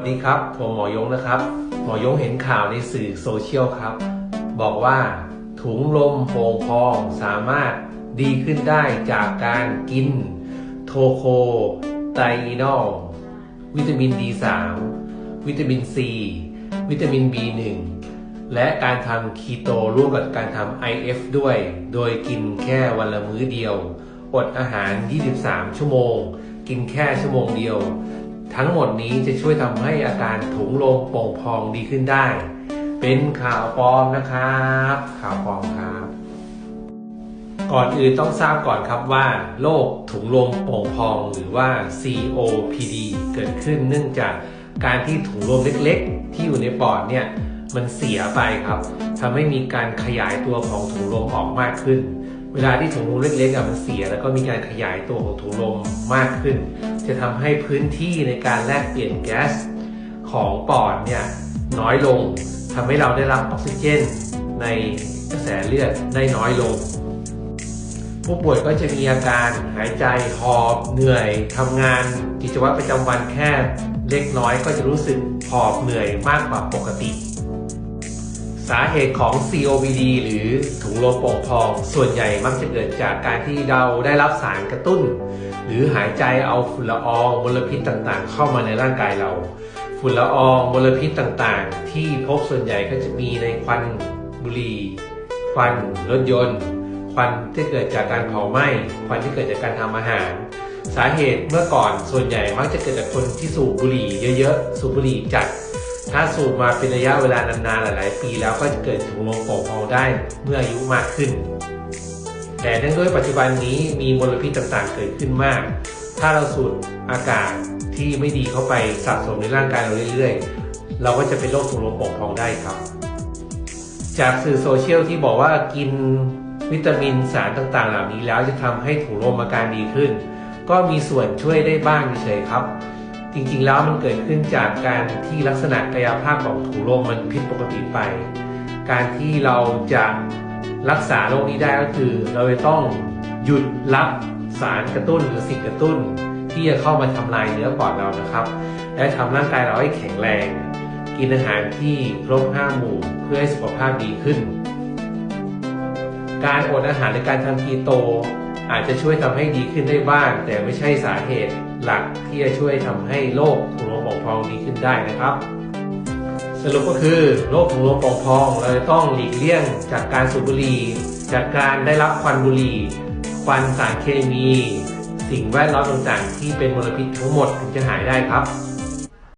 สวัสดีครับ ผมหมอยงนะครับ หมอยงเห็นข่าวในสื่อโซเชียลครับ บอกว่าถุงลมโป่งพองสามารถดีขึ้นได้จากการกิน โทโคไตรนอล วิตามิน D3 วิตามิน C วิตามิน B1 และการทำคีโตร่วมกับการทำ IF ด้วย โดยกินแค่วันละมื้อเดียว อดอาหาร 23 ชั่วโมง กินแค่ชั่วโมงเดียว ทั้งหมดนี้จะช่วยทำให้อาการถุงลมโป่งพองดีขึ้นได้ เป็นข่าวปลอมนะครับ ข่าวปลอมครับ ก่อนอื่นต้องทราบก่อนครับว่าโรคถุงลมโป่งพองหรือว่า COPD เกิดขึ้นเนื่องจากการที่ถุงลมเล็กๆ ที่อยู่ในปอดเนี่ยมันเสียไปครับทำให้มีการขยายตัวของถุงลมออกมากขึ้น เวลาที่ถุงลมเล็กๆอะมันเสีย แล้วก็มีการขยายตัวของถุงลมมากขึ้น จะทำให้พื้นที่ในการแลกเปลี่ยนแก๊สของปอดเนี่ยน้อยลงทำให้เราได้รับออกซิเจนในกระแสเลือดได้น้อยลง ผู้ป่วยก็จะมีอาการหายใจหอบเหนื่อยทำงานกิจวัตรประจำวันแค่เล็กน้อยก็จะรู้สึกหอบเหนื่อยมากกว่าปกติ สาเหตุของ COPD หรือถุงลมโป่งพอง ส่วนใหญ่มักจะเกิดจากการที่เราได้รับสารกระตุ้น หรือหายใจเอาฝุ่นละอองมลพิษต่างๆ เข้ามาในร่างกายเรา ฝุ่นละอองมลพิษต่างๆ ที่พบส่วนใหญ่ก็จะมีในควันบุหรี่ควันรถยนต์ ควันที่เกิดจากการเผาไหม้ควันที่เกิดจากการทำอาหาร สาเหตุเมื่อก่อนส่วนใหญ่มักจะเกิดจากคนที่สูบบุหรี่เยอะๆสูบบุหรี่จัด ถ้าสูบมาเป็นระยะเวลานานๆหลายๆ ปีแล้วก็จะเกิดถุงลมโป่งพองได้เมื่ออายุมากขึ้น แต่เนื่องด้วยปัจจุบันนี้มีมลพิษต่างๆเกิดขึ้นมาก ถ้าเราสูดอากาศที่ไม่ดีเข้าไปสะสมในร่างกายเราเรื่อยๆ เราก็จะเป็นโรคถุงลมโป่งพองได้ครับ จากสื่อโซเชียลที่บอกว่ากินวิตามินสารต่างๆ เหล่านี้แล้วจะทำให้ถุงลมอาการดีขึ้น ก็มีส่วนช่วยได้บ้างเฉยครับ จริงๆแล้วมันเกิดขึ้นจากการที่ลักษณะกายภาพของถุงลมมันผิดปกติไป การที่เราจะรักษาโรคนี้ได้ก็คือ เราจะต้องหยุดรับสารกระตุ้นหรือสิ่งกระตุ้น ที่จะเข้ามาทำลายเนื้อปอดเรานะครับ และทำร่างกายเราให้แข็งแรง กินอาหารที่ครบห้าหมู่เพื่อให้สุขภาพดีขึ้น การอดอาหารในการทำคีโต อาจจะช่วยทำให้ดีขึ้นได้บ้าง แต่ไม่ใช่สาเหตุ หลักที่จะช่วยทำให้โรคถุงลมโป่งพองดีขึ้นได้นะครับ สรุปก็คือโรคถุงลมโป่งพอง เราจะต้องหลีกเลี่ยงจากการสูบบุหรี่ จากการได้รับควันบุหรี่ควันสารเคมี สิ่งแวดล้อมต่างๆ ที่เป็นมลพิษทั้งหมดถึงจะหายได้ครับ